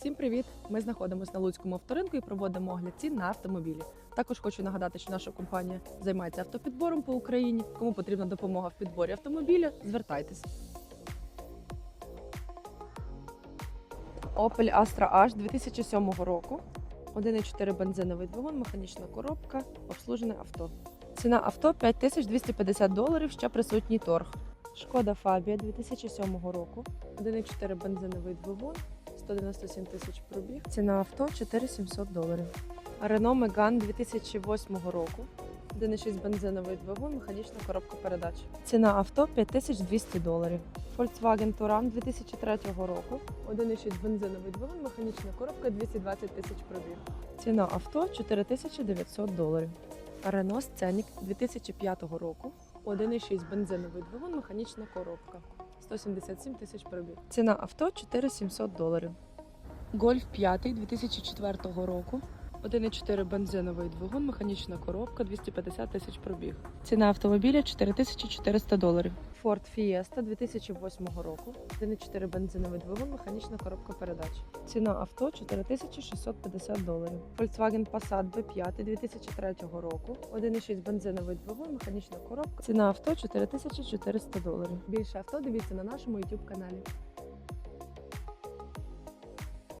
Всім привіт! Ми знаходимося на Луцькому авторинку і проводимо огляд цін на автомобілі. Також хочу нагадати, що наша компанія займається автопідбором по Україні. Кому потрібна допомога в підборі автомобіля, звертайтесь. Opel Astra H 2007 року. 1,4 бензиновий двигун, механічна коробка, обслужене авто. Ціна авто 5250 доларів, ще присутній торг. Шкода Фабія 2007 року. 1,4 бензиновий двигун, 197 тисяч пробіг. Ціна авто 4700 доларів. Renault Megane 2008 року. 1,6 бензиновий двигун, механічна коробка передач. Ціна авто 5200 доларів. Volkswagen Touran 2003 року. 1,6 бензиновий двигун, механічна коробка 220 тисяч пробіг. Ціна авто 4900 доларів. Renault Scenic 2005 року. 1,6 бензиновий двигун, механічна коробка. 177 тисяч пробіг. Ціна авто 4700 доларів. Гольф 5 2004 року. 1,4 бензиновий двигун, механічна коробка, 250 тисяч пробіг. Ціна автомобіля 4400 доларів. Ford Fiesta 2008 року. 1,4 бензиновий двигун, механічна коробка передач. Ціна авто 4650 доларів. Volkswagen Passat B5 2003 року. 1,6 бензиновий двигун, механічна коробка. Ціна авто 4400 доларів. Більше авто дивіться на нашому YouTube каналі.